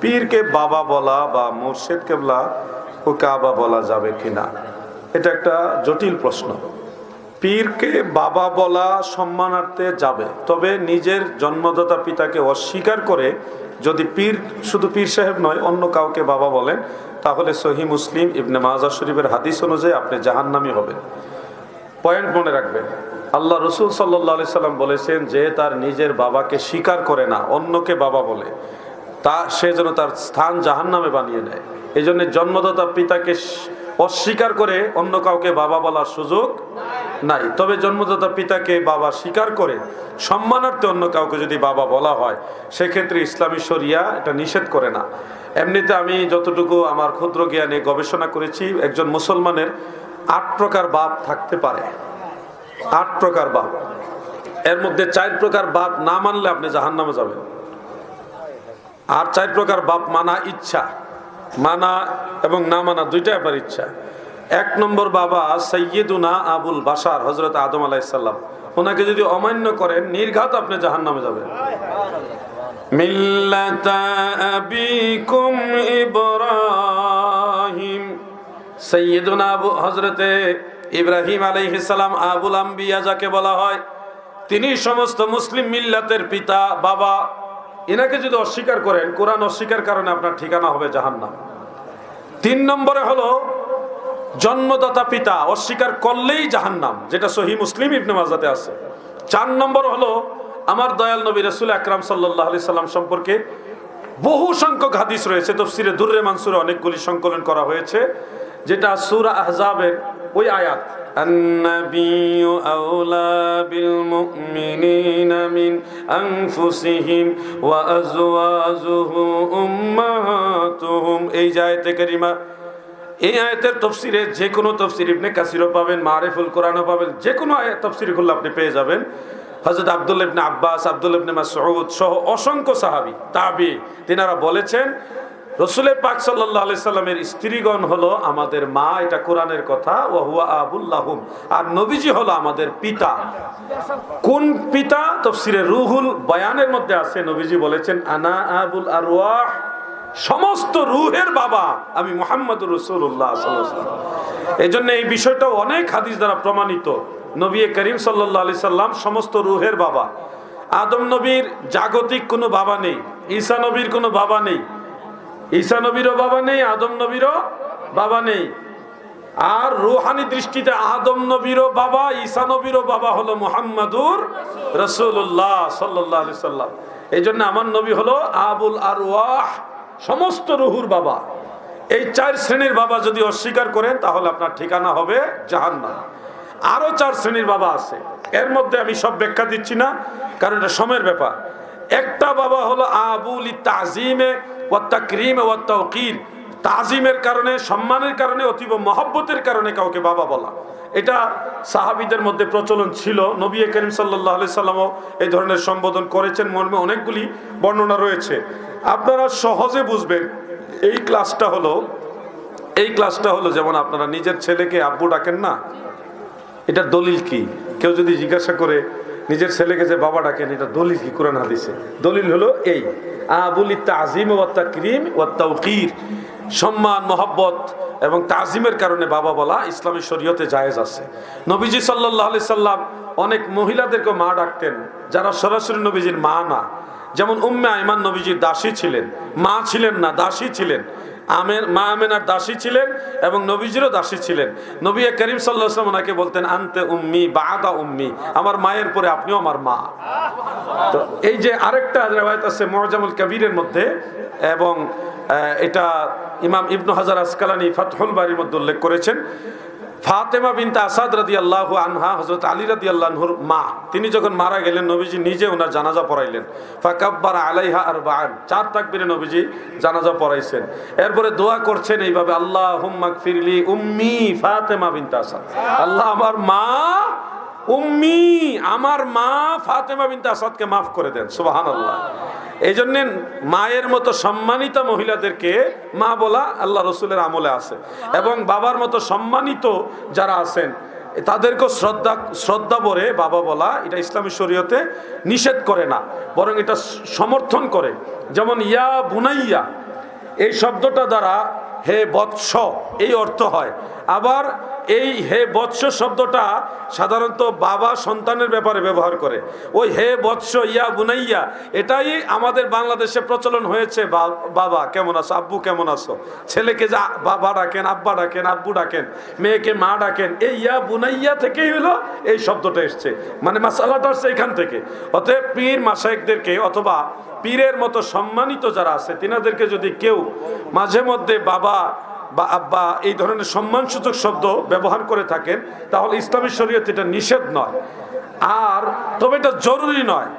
পীরকে বাবা বলা বা মুর্শেদ কেবলা ও কাবা বলা যাবে কিনা? এটা একটা জটিল প্রশ্ন। পীরকে বাবা বলা সম্মানার্থে যাবে, তবে নিজের জন্মদাতা পিতাকে অস্বীকার করে যদি পীর শুধু পীর সাহেব নয়, অন্য কাউকে বাবা বলেন, তাহলে সহি মুসলিম ইবনে মাজা শরীফের হাদিস অনুযায়ী আপনি জাহান্নামি হবেন। পয়েন্ট মনে রাখবেন, আল্লাহ রসুল সাল্লাহ সাল্লাম বলেছেন, যে তার নিজের বাবাকে স্বীকার করে না, অন্যকে বাবা বলে। তা সে যেন তার স্থান জাহান্নামে বানিয়ে নেয়। এই জন্য জন্মদাতা পিতাকে অস্বীকার করে অন্য কাউকে বাবা বলার সুযোগ নাই। তবে জন্মদাতা পিতাকে বাবা স্বীকার করে সম্মানার্থে অন্য কাউকে যদি বাবা বলা হয়, সেক্ষেত্রে ইসলামী শরিয়া এটা নিষেধ করে না। এমনিতে আমি যতটুকু আমার ক্ষুদ্র জ্ঞানে গবেষণা করেছি, একজন মুসলমানের আট প্রকার বাপ থাকতে পারে। আট প্রকার বাপ। এর মধ্যে চার প্রকার বাপ না মানলে আপনি জাহান নামে যাবেন। আর চার প্রকার বাপ, মানা, ইচ্ছা। মানা এবং না মানা দুইটা আপনার ইচ্ছা। এক নম্বর বাবা সৈয়দুনা আবুল বাসার হজরত আদম আলাইসাল্লাম ওনাকে যদি অমান্য করেন, নির্ঘাত আপনি জাহান নামে যাবেন। মিল্লাতা হজরতে ইব্রাহিম। আলাইহিসালাম আবুল যাকে বলা হয়, তিনি সমস্ত মুসলিম মিল্লাতের পিতা, বাবা এনাকে যদি অস্বীকার করেন, কোরআন অস্বীকার কারণে আপনার ঠিকানা হবে জাহান্নাম। তিন নম্বরে হলো, জন্মদাতা পিতা অস্বীকার করলেই জাহান্নাম, যেটা সহি মুসলিম ইবনে মাজাতে আছে। চার নম্বর হলো, আমার দয়াল নবী রসুল আকরাম সাল্লাহ আলি সাল্লাম সম্পর্কে বহু সংখ্যক হাদিস রয়েছে, তফসিরে দুর্রে মানসুরে অনেকগুলি সংকলন করা হয়েছে, যেটা সুরা আহজাবের ওই আয়াত। النبي أولى بالمؤمنين من أنفسهم وأزواجه أمهاتهم এই জায়তে করিমা এই আয়াতের তফসিরে যে কোনো তফসির ইবনে কাসিরও পাবেন মারেফুল কোরআনও পাবেন যে কোনো আয়াত তফসির খুললে আপনি পেয়ে যাবেন হজরত আব্দুল ইবনে আব্বাস আব্দুল ইবনে মাসউদ সহ অসংখ্য সাহাবী তাবি তিনারা বলেছেন রসুলের পাক সাল্লাহ সাল্লামের স্ত্রীগণ হলো আমাদের মা, এটা কোরআনের কথা ও আবুল্লাহুম আর নবীজি হলো আমাদের পিতা। কোন পিতা? তফসিরে রুহুল বয়ানের মধ্যে আছে, নবীজি বলেছেন, আনা আবুল আরওয়াহ। সমস্ত রুহের বাবা আমি মোহাম্মদ রসুল্লাহ এই জন্য এই বিষয়টা অনেক হাদিস দ্বারা প্রমাণিত। নবী করিম সাল্লাহ আলি সাল্লাম সমস্ত রুহের বাবা। আদম নবীর জাগতিক কোনো বাবা নেই, ঈসা নবীর কোনো বাবা নেই। ঈসা নবীরও বাবা নেই, আদম নবীরও বাবা নেই। আর রুহানি দৃষ্টিতে আদম নবীরও বাবা, ঈসা নবীরও বাবা হলো মোহাম্মদুর রসুল্লাহ সাল্লাহ সাল্লাম। এই জন্য আমার নবী হলো আবুল আর সমস্ত রুহুর বাবা। এই চার শ্রেণির বাবা যদি অস্বীকার করেন, তাহলে আপনার ঠিকানা হবে জাহান্নাম। আরও চার শ্রেণির বাবা আছে। এর মধ্যে আমি সব ব্যাখ্যা দিচ্ছি না, কারণ এটা সময়ের ব্যাপার। একটা বাবা হলো আবুল তাজিমে ও তাকরিমে ও তৌকির তাজিমের কারণে, সম্মানের কারণে, অতীব মহব্বতের কারণে কাউকে বাবা বলা। এটা সাহাবিদের মধ্যে প্রচলন ছিল। নবী করিম সাল্লাহ আলি সাল্লামও এই ধরনের সম্বোধন করেছেন। মর্মে অনেকগুলি বর্ণনা রয়েছে। আপনারা সহজে বুঝবেন, এই ক্লাসটা হলো, এই ক্লাসটা হলো যেমন আপনারা নিজের ছেলেকে আব্বু ডাকেন না, এটা দলিল কি? কেউ যদি জিজ্ঞাসা করে নিজের ছেলেকে যে বাবা ডাকেন এটা দলিল কি? কোরআন হাদিসে। দলিল হলো এই, আবুল তাজিম ও তাকরিম ও তৌকির সম্মান, মহব্বত এবং তাজিমের কারণে বাবা বলা ইসলামী শরীয়তে জায়েজ আছে। নবীজি সাল্লাহ আলি সাল্লাম অনেক মহিলাদেরকে মা ডাকতেন, যারা সরাসরি নবীজির মা না। যেমন উম্মে আইমান নবীজির দাসী ছিলেন, মা ছিলেন না, দাসী ছিলেন। আমের মা আমেনার দাসী ছিলেন এবং নবীজিরও দাসী ছিলেন। নবী করিম সাল্লাহাম ওনাকে বলতেন, আনতে উম্মি বাদা উম্মি, আমার মায়ের পরে আপনিও আমার মা। তো এই যে আরেকটা রেওয়ায়ত আছে মোয়াজামুল কবিরের মধ্যে, এবং এটা ইমাম ইবনু হাজার আসকালানি ফাতহুল বাড়ির মধ্যে উল্লেখ করেছেন। ফাতেমা বিনতে আসাদ রাদি আল্লাহ আনহা হজরত আলী রাদি আল্লাহর মা, তিনি যখন মারা গেলেন, নবীজি নিজে ওনার জানাজা পড়াইলেন। ফাকাব্বার আলাইহা আর বান চার তাকবিরে নবীজি জানাজা পড়াইছেন। এরপরে দোয়া করছেন এইভাবে আল্লাহ হুম্মাক ফিরলি উম্মি ফাতেমা বিনতে আসাদ। আল্লাহ আমার মা, উম্মি, আমার মা ফাতেমা বিনতে আসাদকে মাফ করে দেন সুবাহান আল্লাহ এই জন্য মায়ের মতো সম্মানিত মহিলাদেরকে মা বলা আল্লাহ রসুলের আমলে আছে। এবং বাবার মতো সম্মানিত যারা আছেন, তাদেরকেও শ্রদ্ধা শ্রদ্ধা বলে বাবা বলা এটা ইসলামী শরীয়তে নিষেধ করে না, বরং এটা সমর্থন করে। যেমন ইয়া বুনাইয়া, এই শব্দটা দ্বারা হে বৎস, এই অর্থ হয় আবার এই হে বৎস শব্দটা সাধারণত বাবা সন্তানের ব্যাপারে ব্যবহার করে। ওই হে বৎস ইয়া বুনাইয়া, এটাই আমাদের বাংলাদেশে প্রচলন হয়েছে বাবা, কেমন আছো? আব্বু কেমন আছো? ছেলেকে যা, বাবা ডাকেন, আব্বা ডাকেন, আব্বু ডাকেন, মেয়েকে মা ডাকেন, এই ইয়া বুনাইয়া থেকেই হলো এই শব্দটা এসছে। মানে মাসালাটা আসছে এখান থেকে। অতএব পীর মাসাইকদেরকে অথবা পীরের মতো সম্মানিত যারা আছে, তিনাদেরকে যদি কেউ মাঝে মধ্যে বাবা বা আব্বা এই ধরনের সম্মানসূচক শব্দ ব্যবহার করে থাকেন, তাহলে ইসলামী শরীয়তে এটা নিষেধ নয়। আর তবে এটা জরুরি নয়।